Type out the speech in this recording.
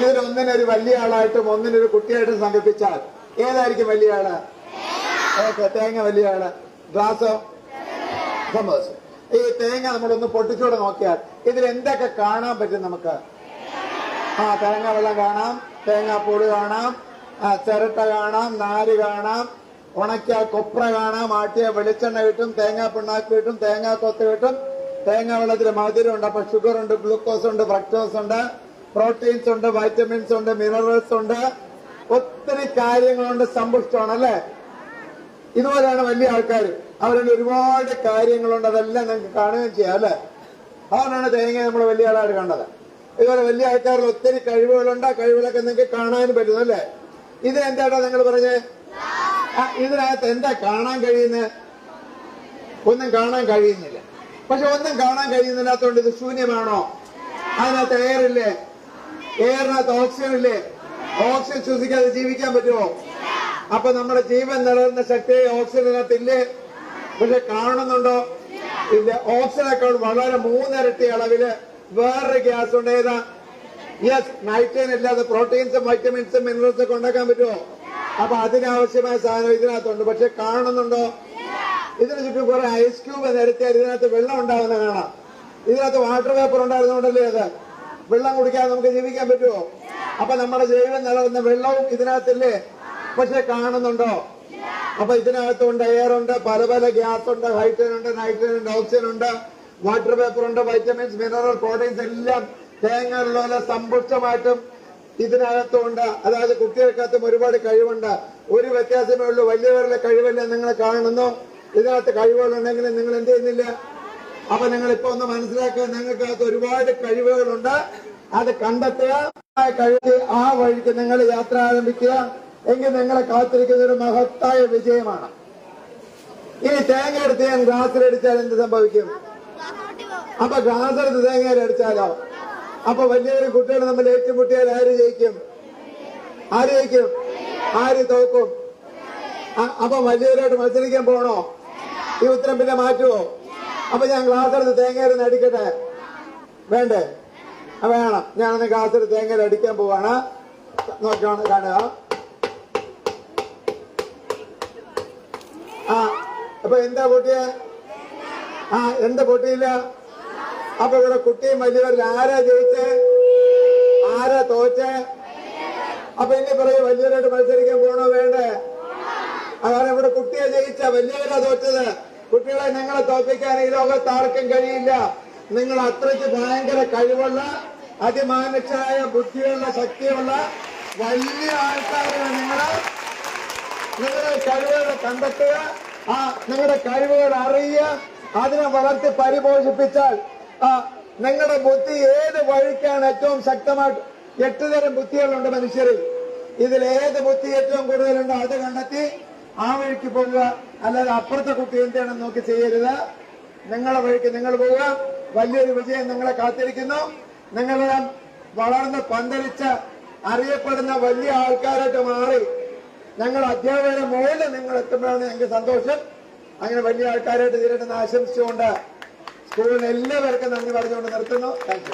ഇതിൽ ഒന്നിനൊരു വലിയ ആളായിട്ടും ഒന്നിനെ ഒരു കുട്ടിയായിട്ടും സങ്കല്പിച്ചാൽ ഏതായിരിക്കും വലിയ ആൾ? ഓക്കെ തേങ്ങ വലിയ ആൾ. ഗ്ലാസോ? സംഭവിച്ചു ഈ തേങ്ങ നമ്മളൊന്ന് പൊട്ടിച്ചൂടെ നോക്കിയാൽ ഇതിൽ എന്തൊക്കെ കാണാൻ പറ്റും നമുക്ക്? ആ തേങ്ങ വെള്ളം കാണാം തേങ്ങാപ്പൂട് കാണാം ചിരട്ട കാണാം നാര് കാണാം ഉണക്കിയ കൊപ്ര കാണാം ആട്ടിയ വെളിച്ചെണ്ണ കിട്ടും തേങ്ങാ പിണ്ണാക്ക് കിട്ടും തേങ്ങാ കൊത്ത് കിട്ടും. തേങ്ങ വെള്ളത്തിൽ മധുരം ഉണ്ട് അപ്പൊ ഷുഗർ ഉണ്ട് ഗ്ലൂക്കോസ് ഉണ്ട് ഫ്രക്ടോസ് ഉണ്ട്. പ്രോട്ടീൻസ് ഉണ്ട് വൈറ്റമിൻസ് ഉണ്ട് മിനറൽസ് ഉണ്ട്. ഒത്തിരി കാര്യങ്ങളുണ്ട് സമ്പുഷ്ടമാണ് അല്ലേ? ഇതുപോലെയാണ് വലിയ ആൾക്കാർ. അവരുടെ ഒരുപാട് കാര്യങ്ങളുണ്ട് അതെല്ലാം നിങ്ങൾക്ക് കാണുകയും ചെയ്യാം അല്ലേ? അതുകൊണ്ടാണ് തേങ്ങ നമ്മൾ വലിയ ആളായിട്ട് കണ്ടത്. ഇതുപോലെ വലിയ ആൾക്കാരിൽ ഒത്തിരി കഴിവുകളുണ്ട് ആ കഴിവുകളൊക്കെ നിങ്ങൾക്ക് കാണാനും പറ്റുന്നു അല്ലേ? ഇത് എന്താട്ടാ നിങ്ങൾ പറഞ്ഞേ? ഇതിനകത്ത് എന്താ കാണാൻ കഴിയുന്നത് ഒന്നും കാണാൻ കഴിയുന്നില്ല. പക്ഷെ ഒന്നും കാണാൻ കഴിയുന്നില്ലാത്തതുകൊണ്ട് ഇത് ശൂന്യമാണോ? അതിനകത്ത് എയർ ഇല്ലേ? എയറിനകത്ത് ഓക്സിജൻ ഇല്ലേ? ഓക്സിജൻ ശ്വസിക്കാതെ ജീവിക്കാൻ പറ്റുമോ? അപ്പൊ നമ്മുടെ ജീവൻ നിലനിന്ന ശക്തി ഓക്സിജനകത്ത് ഇല്ലേ പക്ഷെ കാണുന്നുണ്ടോ? ഇല്ല. ഓക്സിജനേക്കാൾ വളരെ മൂന്നിരട്ടി അളവിൽ വേറൊരു ഗ്യാസ് ഉണ്ട്. ഏതാ? യെസ് നൈട്രജൻ ഇല്ലാതെ പ്രോട്ടീൻസും വൈറ്റമിൻസും മിനറൽസും ഒക്കെ ഉണ്ടാക്കാൻ പറ്റുമോ? അപ്പൊ അതിനാവശ്യമായ സാധനം ഇതിനകത്തുണ്ട്. പക്ഷെ കാണുന്നുണ്ടോ? ഇതിന് ചുറ്റും കുറെ ഐസ് ക്യൂബ് നിരത്തിയാൽ ഇതിനകത്ത് വെള്ളം ഉണ്ടാവുന്ന കാണാം. ഇതിനകത്ത് വാട്ടർ പേപ്പർ ഉണ്ടായിരുന്നോണ്ടല്ലേ അത്? വെള്ളം കുടിക്കാതെ നമുക്ക് ജീവിക്കാൻ പറ്റുമോ? അപ്പൊ നമ്മുടെ ജൈവം നിലനിന്ന വെള്ളവും ഇതിനകത്തില്ലേ? പക്ഷെ കാണുന്നുണ്ടോ? അപ്പൊ ഇതിനകത്തുണ്ട് എയർ ഉണ്ട് പല പല ഗ്യാസ് ഉണ്ട് ഹൈഡ്രജൻ ഉണ്ട് നൈട്രജൻ ഉണ്ട് ഓക്സിജൻ ഉണ്ട് വാട്ടർ പേപ്പർ ഉണ്ട് വൈറ്റമിൻസ് മിനറൽ പ്രോട്ടീൻസ് എല്ലാം തേങ്ങയിലുള്ള സമ്പുഷ്ടമായിട്ടും ഇതിനകത്തുണ്ട്. അതായത് കുട്ടികൾക്കകത്തും ഒരുപാട് കഴിവുണ്ട്. ഒരു വ്യത്യാസമേ ഉള്ളൂ. വലിയവരുടെ കഴിവല്ല നിങ്ങൾ കാണുന്നു? ഇതിനകത്ത് കഴിവുകളുണ്ടെങ്കിലും നിങ്ങൾ എന്ത് ചെയ്യുന്നില്ല? അപ്പൊ നിങ്ങൾ ഇപ്പൊ ഒന്ന് മനസ്സിലാക്കുക നിങ്ങൾക്കകത്ത് ഒരുപാട് കഴിവുകളുണ്ട്. അത് കണ്ടെത്തുക. കഴിവ് ആ വഴിക്ക് നിങ്ങൾ യാത്ര ആരംഭിക്കുക. എങ്കിൽ നിങ്ങളെ കാത്തിരിക്കുന്ന ഒരു മഹത്തായ വിജയമാണ്. ഇനി തേങ്ങ എടുത്ത് ഞാൻ ഗ്ലാസ്സിലടിച്ചാൽ എന്ത് സംഭവിക്കും? അപ്പൊ ഗ്ലാസ് എടുത്ത് തേങ്ങ അടിച്ചാലോ? അപ്പൊ വലിയൊരു കുട്ടികൾ നമ്മൾ ഏറ്റുമുട്ടിയാൽ ആര് ജയിക്കും? ആര് ജയിക്കും? ആര് തോക്കും? അപ്പൊ വലിയവരായിട്ട് മത്സരിക്കാൻ പോണോ? ഈ ഉത്തരം പിന്നെ മാറ്റുമോ അപ്പൊ ഞാൻ ക്ലാസ് എടുത്ത് അടിക്കട്ടെ? വേണ്ടേ? വേണം. ഞാനൊന്ന് ക്ലാസ് എടുത്ത് തേങ്ങ അടിക്കാൻ പോവാണ്. നോക്കണം കാണുക. ആ അപ്പൊ എന്താ പൊട്ടിയെ? ആ എന്താ പൊട്ടിയില്ല? അപ്പൊ ഇവിടെ കുട്ടിയും വലിയവരിൽ ആരാ ജയിച്ചേ? ആരാ തോച്ചേ അപ്പൊ ഇനി പറയും വലിയവരായിട്ട് മത്സരിക്കാൻ പോണോ വേണ്ടേ? അതാണ് ഇവിടെ കുട്ടിയെ ജയിച്ച വലിയവരാ തോറ്റത്. കുട്ടികളെ ഞങ്ങളെ തോൽപ്പിക്കാൻ ഈ ലോകത്ത് ആർക്കും കഴിയില്ല. നിങ്ങൾ അത്രയ്ക്ക് ഭയങ്കര കഴിവുള്ള അതിമാനുഷായ ബുദ്ധിയുള്ള ശക്തിയുള്ള വലിയ ആൾക്കാരാണ് നിങ്ങൾ. നിങ്ങളുടെ കഴിവുകൾ കണ്ടെത്തുക. ആ നിങ്ങളുടെ കഴിവുകൾ അറിയുക. അതിനെ വളർത്തി പരിപോഷിപ്പിച്ചാൽ ആ നിങ്ങളുടെ ബുദ്ധി ഏത് വഴിക്കാണ് ഏറ്റവും ശക്തമായിട്ട് എട്ട് തരം ബുദ്ധികളുണ്ട് മനുഷ്യരിൽ. ഇതിൽ ഏത് ബുദ്ധി ഏറ്റവും കൂടുതലുണ്ടോ അത് കണ്ടെത്തി ആ വഴിക്ക് പോകുക അല്ലാതെ അപ്പുറത്തെ കുട്ടി എന്താണെന്ന് നോക്കി ചെയ്യരുത്. നിങ്ങളെ വഴിക്ക് നിങ്ങൾ പോവുക. വലിയൊരു വിജയം നിങ്ങളെ കാത്തിരിക്കുന്നു. നിങ്ങളെല്ലാം വളർന്ന് പന്തലിച്ച് അറിയപ്പെടുന്ന വലിയ ആൾക്കാരായിട്ട് മാറി. ഞങ്ങൾ അധ്യാപകരുടെ മുകളിൽ നിങ്ങൾ എത്തുമ്പോഴാണ് ഞങ്ങൾക്ക് സന്തോഷം. അങ്ങനെ വലിയ ആൾക്കാരായിട്ട് തീരട്ടെന്ന് ആശംസിച്ചുകൊണ്ട് സ്കൂളിന് എല്ലാവർക്കും നന്ദി പറഞ്ഞുകൊണ്ട് നിർത്തുന്നു. താങ്ക്